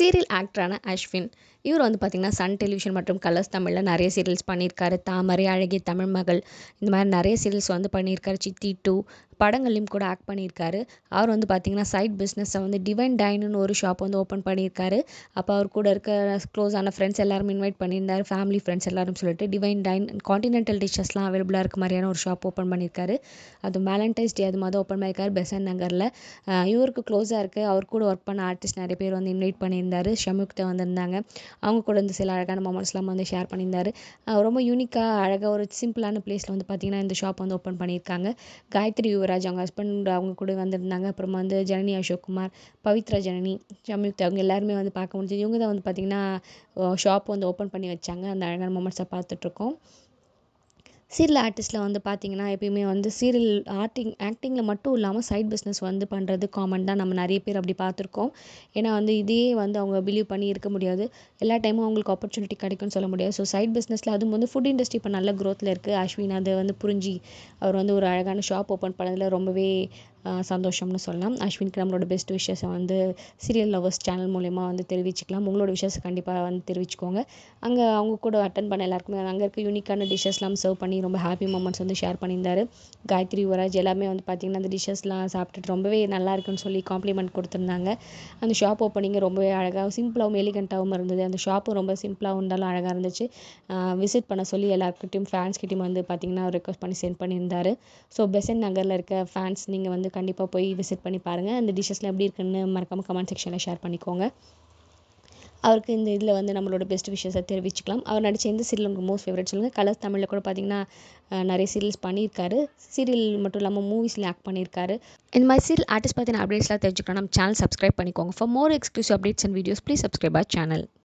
Serial ஆக்டரான Ashwin. இவர் வந்து பார்த்திங்கன்னா சன் டெலிவிஷன் மற்றும் கலர்ஸ் தமிழில் நிறைய சீரியல்ஸ் பண்ணியிருக்காரு. தாமரை அழகிய தமிழ் மகள். இந்த மாதிரி நிறைய சீரியல்ஸ் வந்து பண்ணியிருக்காரு. சித்தி டூ படங்கள்லையும் கூட ஆக்ட் பண்ணியிருக்காரு. அவர் வந்து பார்த்தீங்கன்னா சைட் பிஸ்னஸை வந்து டிவைன் டைனுன்னு ஒரு ஷாப் வந்து ஓப்பன் பண்ணியிருக்காரு. அப்போ அவர் கூட இருக்க க்ளோஸான ஃப்ரெண்ட்ஸ் எல்லாரும் இன்வைட் பண்ணியிருந்தார். ஃபேமிலி ஃப்ரெண்ட்ஸ் எல்லாரும் சொல்லிட்டு டிவைன் டைன் காண்டினென்டல் டிஷ்ஷஸ்லாம் அவைலபிளாக இருக்க மாதிரியான ஒரு ஷாப் ஓப்பன் பண்ணியிருக்காரு. அது வேலண்டைன்ஸ் டே அது மாதிரி ஓப்பன் பண்ணியிருக்காரு பெசன் நகரில். இவருக்கு க்ளோஸாக இருக்குது அவர் கூட ஒர்க் பண்ண ஆர்டிஸ்ட் நிறைய பேர் வந்து இன்வைட் பண்ணியிருந்தாரு. ஷமுக்கிட்ட வந்திருந்தாங்க. அவங்க கூட வந்து சில அழகான மொமெண்ட்ஸ்லாம் வந்து ஷேர் பண்ணியிருந்தார். ரொம்ப யூனிக்காக அழகாக ஒரு சிம்பிளான பிளேஸில் வந்து பார்த்திங்கன்னா இந்த ஷாப் வந்து ஓப்பன் பண்ணியிருக்காங்க. காயத்ரி யுவராஜ் அவங்க ஹஸ்பண்ட் அவங்க கூட வந்திருந்தாங்க. அப்புறமா வந்து ஜனனி அசோக்குமார் பவித்ரா ஜனனி சம்யுக்தா அவங்க எல்லாருமே வந்து பார்க்க முடிஞ்சது. இவங்க தான் வந்து பார்த்திங்கன்னா ஷாப் வந்து ஓப்பன் பண்ணி வச்சாங்க. அந்த அழகான மொமெண்ட்ஸை பார்த்துட்ருக்கோம் சீரியல் ஆர்டிஸ்ட்டில் வந்து பார்த்திங்கன்னா எப்பயுமே வந்து சீரியல் ஆர்டிங் ஆக்டிங்கில் மட்டும் இல்லாமல் சைட் பிஸ்னஸ் வந்து பண்ணுறது காமன் தான். நம்ம நிறைய பேர் அப்படி பார்த்துருக்கோம் ஏன்னா வந்து இதையே வந்து அவங்க பிலீவ் பண்ணி இருக்க முடியாது. எல்லா டைமும் அவங்களுக்கு ஆப்பர்ச்சுனிட்டி கிடைக்கும்னு சொல்ல முடியாது. ஸோ சைட் பிஸ்னஸில் அதுவும் வந்து ஃபுட் இண்டஸ்ட்ரி இப்போ நல்ல க்ரோத்தில் இருக்குது அஸ்வின் அதை வந்து புரிஞ்சு அவர் வந்து ஒரு அழகான ஷாப் ஓப்பன் பண்ணதில் ரொம்பவே சந்தோஷம்னு சொல்லலாம். அஸ்வினுக்கு நம்மளோட பெஸ்ட் விஷஸை வந்து சீரியல் லவர்ஸ் சேனல் மூலயமா வந்து தெரிவிச்சுக்கலாம். உங்களோட விஷஸ் கண்டிப்பாக வந்து தெரிவிச்சுக்கோங்க. அங்கே அவங்க கூட அட்டன் பண்ண எல்லாருக்குமே அங்கே இருக்க யூனிக்கான டிஷ்ஷஸ்லாம் சர்வ் பண்ணி ரொம்ப ஹாப்பி மூமெண்ட்ஸ் வந்து ஷேர் பண்ணியிருந்தாரு. காயத்ரி யுவராஜ் எல்லாமே வந்து பார்த்திங்கன்னா அந்த டிஷ்ஷஸ்லாம் சாப்பிட்டுட்டு ரொம்பவே நல்லா இருக்குன்னு சொல்லி காம்ப்ளிமெண்ட் கொடுத்துருந்தாங்க. அந்த ஷாப் ஓப்பனிங் ரொம்பவே அழகாக சிம்பிளாகவும் எலிகண்ட்டாகவும் இருந்தது. அந்த ஷாப்பும் ரொம்ப சிம்பிளாகவும் இருந்தாலும் அழகாக இருந்துச்சு. விசிட் பண்ண சொல்லி எல்லாருக்கிட்டையும் ஃபேன்ஸ்கிட்டையும் வந்து பார்த்திங்கன்னா ரெக்வஸ்ட் பண்ணி சென்ட் பண்ணியிருந்தாரு. ஸோ பெசன் நகரில் இருக்க ஃபேன்ஸ் நீங்கள் வந்து கண்டிப்பாக போய் விசிட் பண்ணி பாருங்கள் அந்த டிஷ்ஷஸ்லாம் எப்படி இருக்குன்னு மறக்காமல் கமெண்ட் செக்ஷனில் ஷேர் பண்ணிக்கோங்க. அவருக்கு இந்த இதில் வந்து நம்மளோட பெஸ்ட் விஷயஸை தெரிவிச்சுக்கலாம். அவர் நடித்த எந்த சீரியல் உங்களுக்கு மோஸ்ட் ஃபேவரட் சொல்லுங்கள் கலர்ஸ் தமிழில் கூட பார்த்தீங்கன்னா நிறைய சீரியல்ஸ் பண்ணியிருக்காரு. சீரியல் மட்டும் இல்லாமல் மூவிஸில் ஆக்ட் பண்ணியிருக்காரு. இந்த மாதிரி சீரியல் ஆர்டிஸ்ட் பற்றின அப்டேட்ஸ்லாம் தெரிஞ்சுக்கலாம் நம்ம சேனல் சப்ஸ்கிரைப் பண்ணிக்கோங்க. For more exclusive updates and videos please subscribe our channel